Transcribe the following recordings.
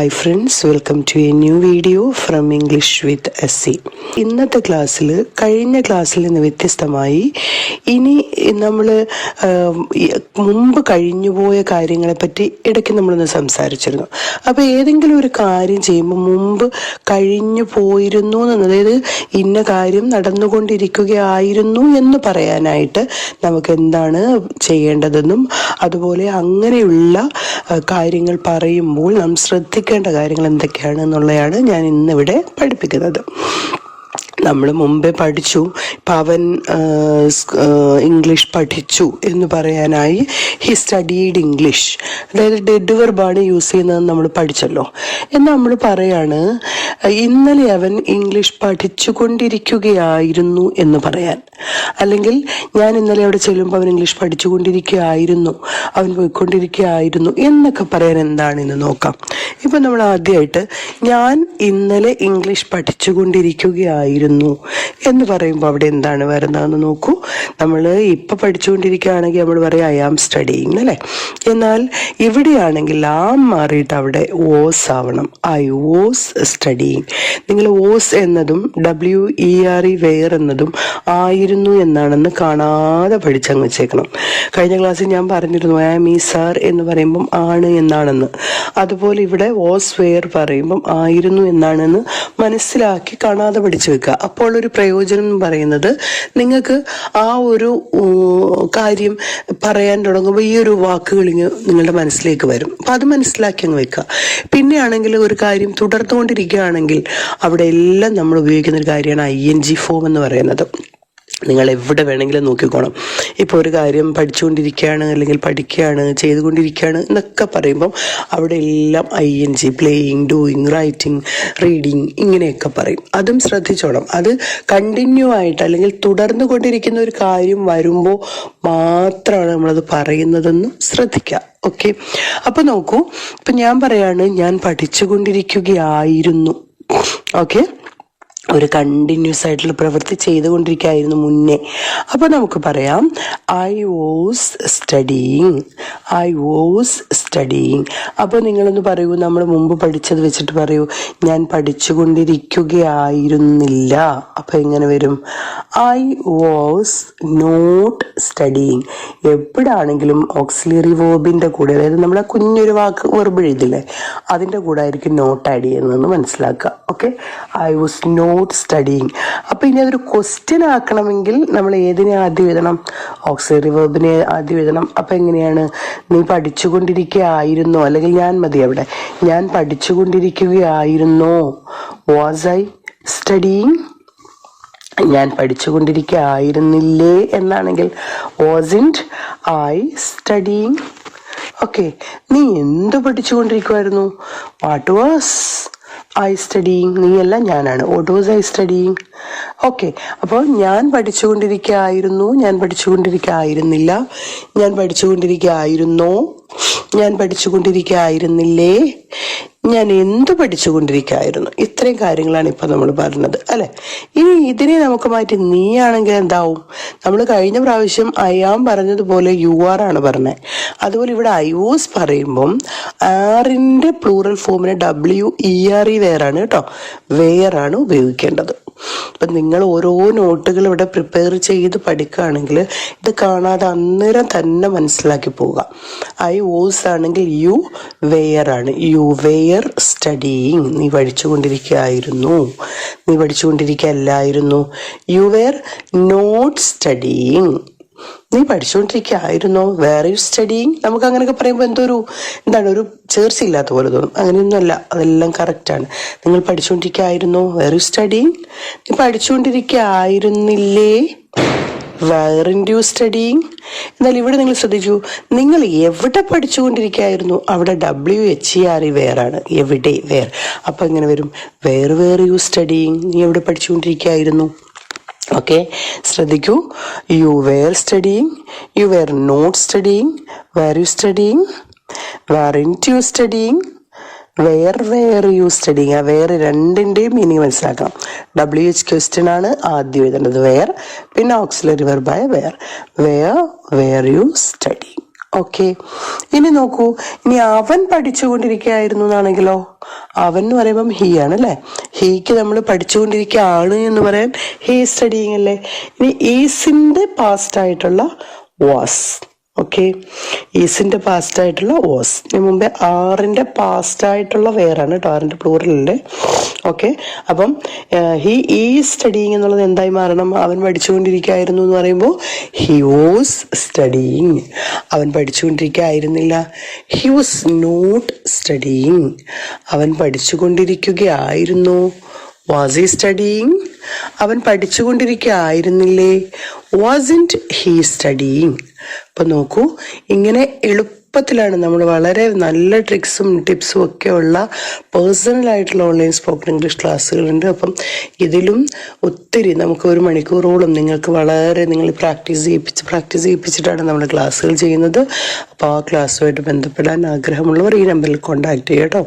Hi friends welcome to a new video from English with S ഇന്നത്തെ ക്ലാസ്സിൽ കഴിഞ്ഞ ക്ലാസ്സിൽ നിന്ന് വ്യത്യസ്തമായി ഇനി നമ്മൾ മുമ്പ് കഴിഞ്ഞുപോയ കാര്യങ്ങളെപ്പറ്റി ഇടയ്ക്ക് നമ്മളൊന്ന് സംസാരിച്ചിരുന്നു. അപ്പോൾ ഏതെങ്കിലും ഒരു കാര്യം ചെയ്യുമ്പോൾ മുമ്പ് കഴിഞ്ഞു പോയിരുന്നു എന്ന് അതായത് ഇന്ന കാര്യം നടന്നുകൊണ്ടിരിക്കുകയായിരുന്നു എന്ന് പറയാനായിട്ട് നമുക്ക് എന്താണ് ചെയ്യേണ്ടതെന്നും അതുപോലെ അങ്ങനെയുള്ള കാര്യങ്ങൾ പറയുമ്പോൾ നാം ശ്രദ്ധിക്കേണ്ട കാര്യങ്ങൾ എന്തൊക്കെയാണ് എന്നുള്ളതാണ് ഞാൻ ഇന്നിവിടെ പഠിപ്പിക്കുന്നത്. നമ്മൾ മുമ്പേ പഠിച്ചു. അവൻ ഇംഗ്ലീഷ് പഠിച്ചു എന്ന് പറയാനായി ഹി സ്റ്റഡീഡ് ഇംഗ്ലീഷ് അതായത് ഡെഡ് വെർബാണ് യൂസ് ചെയ്യുന്നതെന്ന് നമ്മൾ പഠിച്ചല്ലോ. എന്ന് നമ്മൾ പറയാണ് ഇന്നലെ അവൻ ഇംഗ്ലീഷ് പഠിച്ചു കൊണ്ടിരിക്കുകയായിരുന്നു എന്ന് പറയാൻ. അല്ലെങ്കിൽ ഞാൻ ഇന്നലെ അവിടെ ചെല്ലുമ്പോൾ അവൻ ഇംഗ്ലീഷ് പഠിച്ചുകൊണ്ടിരിക്കുകയായിരുന്നു അവൻ പോയിക്കൊണ്ടിരിക്കുകയായിരുന്നു എന്നൊക്കെ പറയാൻ എന്താണെന്ന് നോക്കാം. ഇപ്പം നമ്മൾ ആദ്യമായിട്ട് ഞാൻ ഇന്നലെ ഇംഗ്ലീഷ് പഠിച്ചുകൊണ്ടിരിക്കുകയായിരുന്നു എന്ന് പറയുമ്പോൾ അവിടെ എന്താണ് വരുന്നതെന്ന് നോക്കൂ. നമ്മൾ ഇപ്പം പഠിച്ചുകൊണ്ടിരിക്കുകയാണെങ്കിൽ നമ്മൾ പറയും ഐ ആം സ്റ്റഡിങ് അല്ലേ എന്നാൽ ഇവിടെയാണെങ്കിൽ ആം മാറിയിട്ട് അവിടെ ഓസ് ആവണം. ഐ വോസ് സ്റ്റഡിങ് നിങ്ങൾ ഓസ് എന്നതും W E R E were എന്നതും ആയിരുന്നു എന്നാണെന്ന് കാണാതെ പഠിച്ചങ്ങ് വെച്ചേക്കണം. കഴിഞ്ഞ ക്ലാസ്സിൽ ഞാൻ പറഞ്ഞിരുന്നു ഐ ആം ഈ സാർ എന്ന് പറയുമ്പം ആണ് എന്നാണെന്ന്. അതുപോലെ ഇവിടെ ഓസ് വെയർ പറയുമ്പം ആയിരുന്നു എന്നാണെന്ന് മനസ്സിലാക്കി കാണാതെ പഠിച്ചു വെക്കുക. അപ്പോൾ ഒരു പ്രയോജനം എന്ന് പറയുന്നത് നിങ്ങൾക്ക് ആ ഒരു കാര്യം പറയാൻ തുടങ്ങുമ്പോൾ ഈ ഒരു വാക്കുകൾ നിങ്ങളുടെ മനസ്സിലേക്ക് വരും. അപ്പം അത് മനസ്സിലാക്കി അങ്ങ് വെക്കുക. പിന്നെയാണെങ്കിൽ ഒരു കാര്യം തുടർന്നുകൊണ്ടിരിക്കുകയാണെങ്കിൽ അവിടെ എല്ലാം നമ്മൾ ഉപയോഗിക്കുന്ന ഒരു കാര്യമാണ് ഐ എൻ ജി ഫോം എന്ന് പറയുന്നത്. നിങ്ങൾ എവിടെ വേണമെങ്കിലും നോക്കിക്കോണം. ഇപ്പോൾ ഒരു കാര്യം പഠിച്ചുകൊണ്ടിരിക്കുകയാണ് അല്ലെങ്കിൽ പഠിക്കുകയാണ് ചെയ്തുകൊണ്ടിരിക്കുകയാണ് എന്നൊക്കെ പറയുമ്പം അവിടെ എല്ലാം I N G playing doing writing reading ഇങ്ങനെയൊക്കെ പറയും. അതും ശ്രദ്ധിച്ചോണം. അത് കണ്ടിന്യൂ ആയിട്ട് അല്ലെങ്കിൽ തുടർന്നു കൊണ്ടിരിക്കുന്ന ഒരു കാര്യം വരുമ്പോൾ മാത്രമാണ് നമ്മളത് പറയുന്നതെന്ന് ശ്രദ്ധിക്കുക. ഓക്കെ? അപ്പോൾ നോക്കൂ. ഇപ്പം ഞാൻ പറയാണ് ഞാൻ പഠിച്ചുകൊണ്ടിരിക്കുകയായിരുന്നു. ഓക്കെ? ഒരു കണ്ടിന്യൂസ് ആയിട്ടുള്ള പ്രവൃത്തി ചെയ്തുകൊണ്ടിരിക്കുകയായിരുന്നു മുന്നേ. അപ്പോൾ നമുക്ക് പറയാം I was studying I was studying അപ്പോൾ നിങ്ങളൊന്ന് പറയൂ നമ്മൾ മുമ്പ് പഠിച്ചത് വെച്ചിട്ട് പറയൂ ഞാൻ പഠിച്ചുകൊണ്ടിരിക്കുകയായിരുന്നില്ല. അപ്പോൾ എങ്ങനെ വരും? ഐ വാസ് നോട്ട് സ്റ്റഡിങ് എപ്പോഴാണെങ്കിലും ഓക്സിലറി വേർബിന്റെ കൂടെ അതായത് നമ്മളെ കുഞ്ഞൊരു വാക്ക് വെർബ് എഴുതില്ലേ അതിന്റെ കൂടെ ആയിരിക്കും നോട്ട് ആഡ് ചെയ്യുന്നതെന്ന് മനസ്സിലാക്കുക. Okay I was not studying അപ്പോൾ ഇനി അതൊരു ക്വസ്റ്റ്യൻ ആക്കണമെങ്കിൽ നമ്മൾ ഏതിനെ ആദ്യം എഴുതണം? ഓക്സിലറി വേർബിനെ ആദ്യം എഴുതണം. അപ്പോൾ എങ്ങനെയാണ്? നീ പഠിച്ചുകൊണ്ടിരിക്കുകയായിരുന്നോ? അല്ലെങ്കിൽ ഞാൻ മതി അവിടെ. ഞാൻ പഠിച്ചുകൊണ്ടിരിക്കുകയായിരുന്നോ? വാസ് ഐ സ്റ്റഡിങ് ഞാൻ പഠിച്ചുകൊണ്ടിരിക്കുകയായിരുന്നില്ലേ എന്നാണെങ്കിൽ wasn't I studying okay നീ എന്ത് പഠിച്ചുകൊണ്ടിരിക്കുമായിരുന്നു വാട്ട് വാസ് ഐ സ്റ്റഡിങ് നീയല്ല ഞാനാണ്. What was I studying okay അപ്പോൾ ഞാൻ പഠിച്ചുകൊണ്ടിരിക്കുകയായിരുന്നു ഞാൻ പഠിച്ചുകൊണ്ടിരിക്കുകയായിരുന്നില്ല ഞാൻ പഠിച്ചുകൊണ്ടിരിക്കുകയായിരുന്നോ ഞാൻ പഠിച്ചുകൊണ്ടിരിക്കുകയായിരുന്നില്ലേ ഞാൻ എന്ത് പഠിച്ചുകൊണ്ടിരിക്കുകയായിരുന്നു ഇത്രയും കാര്യങ്ങളാണ് ഇപ്പം നമ്മൾ പറഞ്ഞത് അല്ലെ? ഇനി ഇതിനെ നമുക്ക് മാറ്റി നീയാണെങ്കിൽ എന്താവും? നമ്മൾ കഴിഞ്ഞ പ്രാവശ്യം അയാം പറഞ്ഞതുപോലെ യു ആർ ആണ് പറഞ്ഞത്. അതുപോലെ ഇവിടെ ഐവോസ് ഓസ് പറയുമ്പം ആറിന്റെ പ്ലൂറൽ ഫോമിന് ഡബ്ല്യു ഇ ആർ ഇ വേറാണ് കേട്ടോ വേറാണ് ഉപയോഗിക്കേണ്ടത്. അപ്പം നിങ്ങൾ ഓരോ നോട്ടുകൾ ഇവിടെ പ്രിപ്പയർ ചെയ്ത് പഠിക്കുകയാണെങ്കിൽ ഇത് കാണാതെ അന്നേരം തന്നെ മനസ്സിലാക്കി പോവുക. ഐ വോസ് ആണെങ്കിൽ യു വെയർ ആണ്. യു വെയർ സ്റ്റഡിയിങ് നീ പഠിച്ചുകൊണ്ടിരിക്കുകയായിരുന്നു നീ പഠിച്ചുകൊണ്ടിരിക്കുകയല്ലായിരുന്നു യു വെയർ നോട്ട് സ്റ്റഡിങ് നീ പഠിച്ചുകൊണ്ടിരിക്കുകയായിരുന്നോ വേറെ ഒരു സ്റ്റഡിങ് നമുക്ക് അങ്ങനെയൊക്കെ പറയുമ്പോൾ എന്തോ ഒരു എന്താണ് ഒരു ചേർച്ചയില്ലാത്ത പോലെ തോന്നും. അങ്ങനെയൊന്നുമല്ല. അതെല്ലാം കറക്റ്റാണ് നിങ്ങൾ പഠിച്ചുകൊണ്ടിരിക്കുകയായിരുന്നോ വേറെ ഒരു സ്റ്റഡിങ് നീ പഠിച്ചുകൊണ്ടിരിക്കുകയായിരുന്നില്ലേ വേറിന്റെ സ്റ്റഡിങ് എന്നാൽ ഇവിടെ നിങ്ങൾ ശ്രദ്ധിച്ചു. നിങ്ങൾ എവിടെ പഠിച്ചുകൊണ്ടിരിക്കുകയായിരുന്നു? അവിടെ W H E R E വേറാണ്. എവിടെ? വേർ അപ്പം ഇങ്ങനെ വരും? വേറെ വേറെ യു സ്റ്റഡിങ് നീ എവിടെ പഠിച്ചുകൊണ്ടിരിക്കുകയായിരുന്നു? ഓക്കെ ശ്രദ്ധിക്കൂ you were studying you were not studying were you studying weren't you studying where were you studying ആ വേറെ രണ്ടിന്റെയും മീനിങ് മനസ്സിലാക്കണം. ഡബ്ല്യു എച്ച് ക്വസ്റ്റ്യൻ ആണ് ആദ്യം എഴുതേണ്ടത്. വെയർ പിന്നെ auxiliary വെർബായ were where were you studying okay ഇനി നോക്കൂ. ഇനി അവൻ പഠിച്ചുകൊണ്ടിരിക്കുകയായിരുന്നു എന്നാണെങ്കിലോ? അവൻ എന്ന് പറയുമ്പം ഹീ ആണ് അല്ലേ? ഹീക്ക് നമ്മൾ പഠിച്ചുകൊണ്ടിരിക്കുകയാണ് എന്ന് പറയാൻ ഹീ സ്റ്റഡിങ് അല്ലേ? ഇനി ഈസിന്റെ പാസ്റ്റ് ആയിട്ടുള്ള വാസ് ഓക്കെ ഈസിന്റെ പാസ്റ്റ് ആയിട്ടുള്ള വാസ് ഇതിന് മുമ്പേ ആറിന്റെ പാസ്റ്റ് ആയിട്ടുള്ള വേറാണ് കേട്ടോ ആറിന്റെ പ്ലൂറലിന്റെ ഓക്കെ അപ്പം ഹി ഈ സ്റ്റഡിങ് എന്നുള്ളത് എന്തായി മാറണം? അവൻ പഠിച്ചുകൊണ്ടിരിക്കുകയായിരുന്നു എന്ന് പറയുമ്പോൾ ഹി വാസ് സ്റ്റഡിങ് അവൻ പഠിച്ചുകൊണ്ടിരിക്കുകയായിരുന്നില്ല. ഹി വാസ് നോട്ട് സ്റ്റഡിങ് അവൻ പഠിച്ചുകൊണ്ടിരിക്കുകയായിരുന്നു. വാസ് ഈ സ്റ്റഡിങ് അവൻ പഠിച്ചുകൊണ്ടിരിക്കുകയായിരുന്നില്ലേ? വാസിന്റ് ഹീ സ്റ്റഡിങ് അപ്പം നോക്കൂ ഇങ്ങനെ എളുപ്പത്തിലാണ് നമ്മൾ വളരെ നല്ല ട്രിക്സും ടിപ്സും ഒക്കെ ഉള്ള പേഴ്സണലായിട്ടുള്ള ഓൺലൈൻ സ്പോക്കൺ ഇംഗ്ലീഷ് ക്ലാസ്സുകളുണ്ട് അപ്പം ഇതിലും ഒത്തിരി നമുക്ക് ഒരു മണിക്കൂറോളം നിങ്ങൾക്ക് വളരെ നിങ്ങൾ പ്രാക്ടീസ് ചെയ്യിപ്പിച്ച് പ്രാക്ടീസ് ചെയ്യിപ്പിച്ചിട്ടാണ് നമ്മൾ ക്ലാസ്സുകൾ ചെയ്യുന്നത്. അപ്പോൾ ആ ക്ലാസ്സുമായിട്ട് ബന്ധപ്പെടാൻ ആഗ്രഹമുള്ളവർ ഈ നമ്പറിൽ കോൺടാക്ട് ചെയ്യാം കേട്ടോ.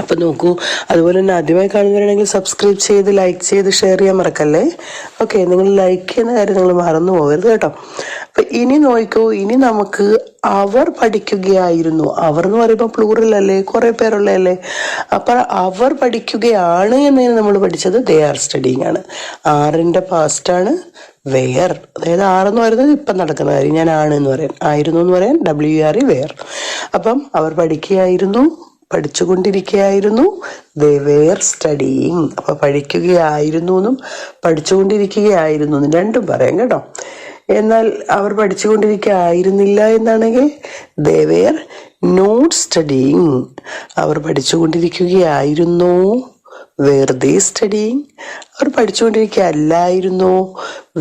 അപ്പൊ നോക്കൂ. അതുപോലെ തന്നെ ആദ്യമായി കാണുന്നവരാണെങ്കിൽ സബ്സ്ക്രൈബ് ചെയ്ത് ലൈക്ക് ചെയ്ത് ഷെയർ ചെയ്യാൻ മറക്കല്ലേ? ഓക്കെ നിങ്ങൾ ലൈക്ക് ചെയ്യുന്ന കാര്യം നിങ്ങൾ മറന്നു പോകരുത് കേട്ടോ. അപ്പൊ ഇനി നോക്കൂ ഇനി നമുക്ക് അവർ പഠിക്കുകയായിരുന്നു. അവർ എന്ന് പറയുമ്പോൾ പ്ലൂറൽ അല്ലേ? കുറേ പേരുള്ളതല്ലേ അപ്പൊ അവർ പഠിക്കുകയാണ് എന്നതിന് നമ്മൾ പഠിച്ചത് ദേ ആർ സ്റ്റഡിങ് ആണ്. ആറിന്റെ പാസ്റ്റാണ് വെയർ അതായത് ആറെന്ന് പറയുന്നത് ഇപ്പം നടക്കുന്ന കാര്യം ഞാൻ ആണ് എന്ന് പറയാൻ ആയിരുന്നു എന്ന് പറയാൻ ഡബ്ല്യു ആർ ഇ വെയർ അപ്പം അവർ പഠിക്കുകയായിരുന്നു പഠിച്ചുകൊണ്ടിരിക്കുകയായിരുന്നു ദേ വേർ സ്റ്റഡിങ് അപ്പൊ പഠിക്കുകയായിരുന്നു എന്നും പഠിച്ചുകൊണ്ടിരിക്കുകയായിരുന്നു എന്നും രണ്ടും പറയാം കേട്ടോ. എന്നാൽ അവർ പഠിച്ചുകൊണ്ടിരിക്കുകയായിരുന്നില്ല എന്നാണെങ്കിൽ ദേ വേർ നോട്ട് സ്റ്റഡിയിങ് അവർ പഠിച്ചുകൊണ്ടിരിക്കുകയായിരുന്നു. വേർ ദേ സ്റ്റഡിങ് അവർ പഠിച്ചുകൊണ്ടിരിക്കുകയല്ലായിരുന്നു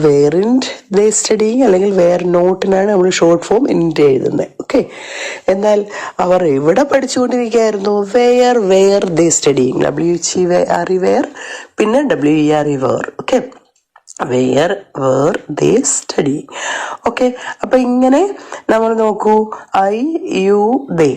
വേറിൻ ദേ സ്റ്റഡിങ് അല്ലെങ്കിൽ വേർ നോട്ടിനാണ് നമ്മൾ ഷോർട്ട് ഫോം ഇന്റെ എഴുതുന്നത് ഓക്കെ എന്നാൽ അവർ എവിടെ പഠിച്ചുകൊണ്ടിരിക്കുകയായിരുന്നു? Where were they studying W H E R E where പിന്നെ W E R E were okay where were they study okay അപ്പം ഇങ്ങനെ നമ്മൾ നോക്കൂ. ഐ യു ദേ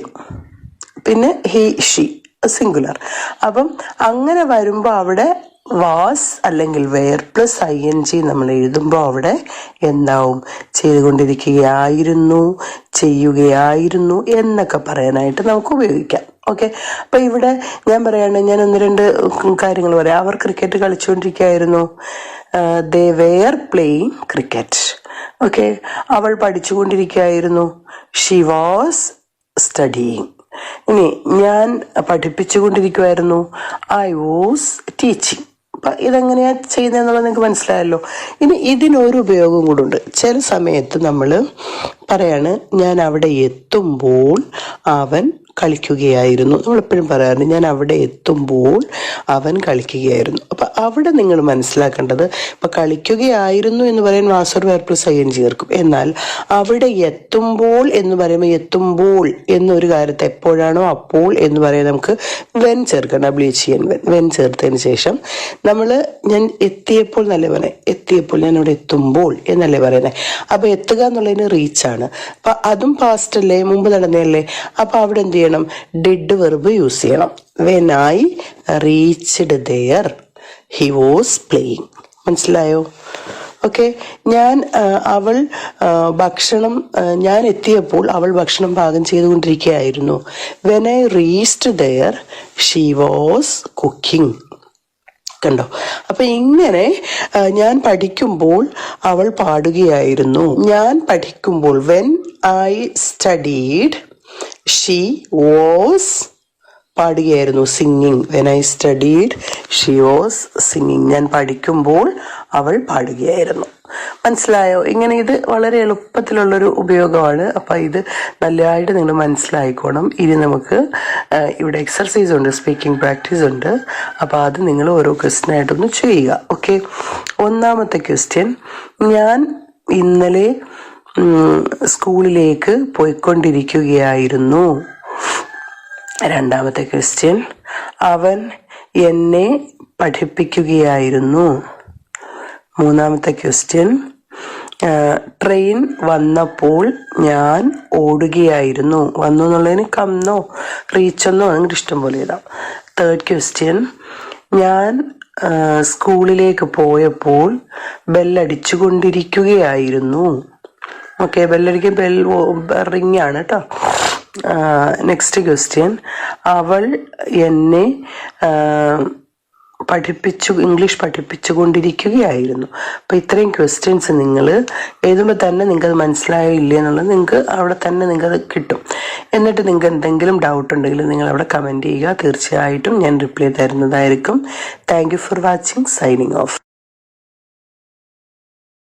പിന്നെ ഹി ഷി സിംഗുലർ അപ്പം അങ്ങനെ വരുമ്പോൾ അവിടെ വാസ് അല്ലെങ്കിൽ were plus I N G നമ്മൾ എഴുതുമ്പോൾ അവിടെ എന്താവും? ചെയ്തുകൊണ്ടിരിക്കുകയായിരുന്നു ചെയ്യുകയായിരുന്നു എന്നൊക്കെ പറയാനായിട്ട് നമുക്ക് ഉപയോഗിക്കാം. ഓക്കെ അപ്പൊ ഇവിടെ ഞാൻ പറയാണ് ഞാൻ ഒന്ന് രണ്ട് കാര്യങ്ങൾ പറയാം. അവർ cricket കളിച്ചുകൊണ്ടിരിക്കുകയായിരുന്നു. They were playing cricket okay അവൾ പഠിച്ചുകൊണ്ടിരിക്കുകയായിരുന്നു. ഷി വാസ് സ്റ്റഡിങ് ഇനി ഞാൻ പഠിപ്പിച്ചുകൊണ്ടിരിക്കുമായിരുന്നു ഐ വാസ് ടീച്ചിങ് അപ്പൊ ഇതെങ്ങനെയാ ചെയ്യുന്നതെന്നുള്ളത് നിങ്ങൾക്ക് മനസ്സിലായല്ലോ. ഇനി ഇതിനൊരു ഉപയോഗം കൂടുണ്ട് ചില സമയത്ത് നമ്മൾ പറയാണ് ഞാൻ അവിടെ എത്തുമ്പോൾ അവൻ കളിക്കുകയായിരുന്നു. നമ്മളെപ്പോഴും പറയാറുണ്ട് ഞാൻ അവിടെ എത്തുമ്പോൾ അവൻ കളിക്കുകയായിരുന്നു. അപ്പൊ അവിടെ നിങ്ങൾ മനസ്സിലാക്കേണ്ടത് ഇപ്പൊ കളിക്കുകയായിരുന്നു എന്ന് പറയാൻ was or were plus I N ചേർക്കും. എന്നാൽ അവിടെ എത്തുമ്പോൾ എന്ന് പറയുമ്പോൾ എത്തുമ്പോൾ എന്നൊരു കാര്യത്തെ എപ്പോഴാണോ അപ്പോൾ എന്ന് പറയാൻ നമുക്ക് വെൻ ചേർക്കണം W H E N when ചേർത്തതിന് ശേഷം. നമ്മൾ ഞാൻ എത്തിയപ്പോൾ എന്നല്ലേ പറയാം എത്തിയപ്പോൾ ഞാൻ അവിടെ എത്തുമ്പോൾ എന്നല്ലേ പറയുന്നത് അപ്പൊ എത്തുക എന്നുള്ളതിന് റീച്ച് ആണ്. അപ്പൊ അതും പാസ്റ്റ് അല്ലേ? മുമ്പ് നടന്നതല്ലേ? അപ്പൊ അവിടെ എന്ത് ചെയ്യണം? ഡിഡ് വെർബ് യൂസ് ചെയ്യണം. When I reached there he was playing മനസ്സിലായോ? ഓക്കെ ഞാൻ അവൾ ഭക്ഷണം ഞാൻ എത്തിയപ്പോൾ അവൾ ഭക്ഷണം പാകം ചെയ്തുകൊണ്ടിരിക്കുകയായിരുന്നു. When I reached there she was cooking കണ്ടോ? അപ്പൊ ഇങ്ങനെ ഞാൻ പഠിക്കുമ്പോൾ അവൾ പാടുകയായിരുന്നു. ഞാൻ പഠിക്കുമ്പോൾ when I studied she was പാടുകയായിരുന്നു singing when I studied she was singing ഞാൻ പഠിക്കുമ്പോൾ അവൾ പാടുകയായിരുന്നു. മനസ്സിലായോ? ഇങ്ങനെ ഇത് വളരെ എളുപ്പത്തിലുള്ളൊരു ഉപയോഗമാണ്. അപ്പം ഇത് നല്ലതായിട്ട് നിങ്ങൾ മനസ്സിലായിക്കോണം. ഇനി നമുക്ക് ഇവിടെ എക്സർസൈസ് ഉണ്ട് സ്പീക്കിംഗ് പ്രാക്ടീസ് ഉണ്ട്. അപ്പം അത് നിങ്ങൾ ഓരോ ക്വസ്റ്റ്യനായിട്ടൊന്ന് ചെയ്യുക. ഓക്കെ ഒന്നാമത്തെ ക്വസ്റ്റ്യൻ ഞാൻ ഇന്നലെ സ്കൂളിലേക്ക് പോയിക്കൊണ്ടിരിക്കുകയായിരുന്നു. രണ്ടാമത്തെ ക്വസ്റ്റ്യൻ അവൻ എന്നെ പഠിപ്പിക്കുകയായിരുന്നു. മൂന്നാമത്തെ ക്വസ്റ്റ്യൻ ട്രെയിൻ വന്നപ്പോൾ ഞാൻ ഓടുകയായിരുന്നു. വന്നു എന്നുള്ളതിന് കന്നോ റീച്ചെന്നോ അങ്ങനെ ഇഷ്ടം പോലെ ഇടാം തേർഡ് ക്വസ്റ്റ്യൻ ഞാൻ സ്കൂളിലേക്ക് പോയപ്പോൾ ബെല്ലടിച്ചു കൊണ്ടിരിക്കുകയായിരുന്നു ഓക്കെ ബെല്ലടിക്കും ബെൽ റിങ് ആണ് കേട്ടോ നെക്സ്റ്റ് ക്വസ്റ്റ്യൻ അവൾ എന്നെ പഠിപ്പിച്ചു ഇംഗ്ലീഷ് പഠിപ്പിച്ചു കൊണ്ടിരിക്കുകയായിരുന്നു. അപ്പം ഇത്രയും ക്വസ്റ്റ്യൻസ് നിങ്ങൾ എഴുതുമ്പോൾ തന്നെ നിങ്ങൾക്കത് മനസ്സിലായില്ല എന്നുള്ളത് നിങ്ങൾക്ക് അവിടെ തന്നെ നിങ്ങൾക്ക് അത് കിട്ടും. എന്നിട്ട് നിങ്ങൾക്ക് എന്തെങ്കിലും ഡൗട്ട് ഉണ്ടെങ്കിൽ നിങ്ങൾ അവിടെ കമന്റ് ചെയ്യുക. തീർച്ചയായിട്ടും ഞാൻ റിപ്ലൈ തരുന്നതായിരിക്കും. Thank you for watching signing off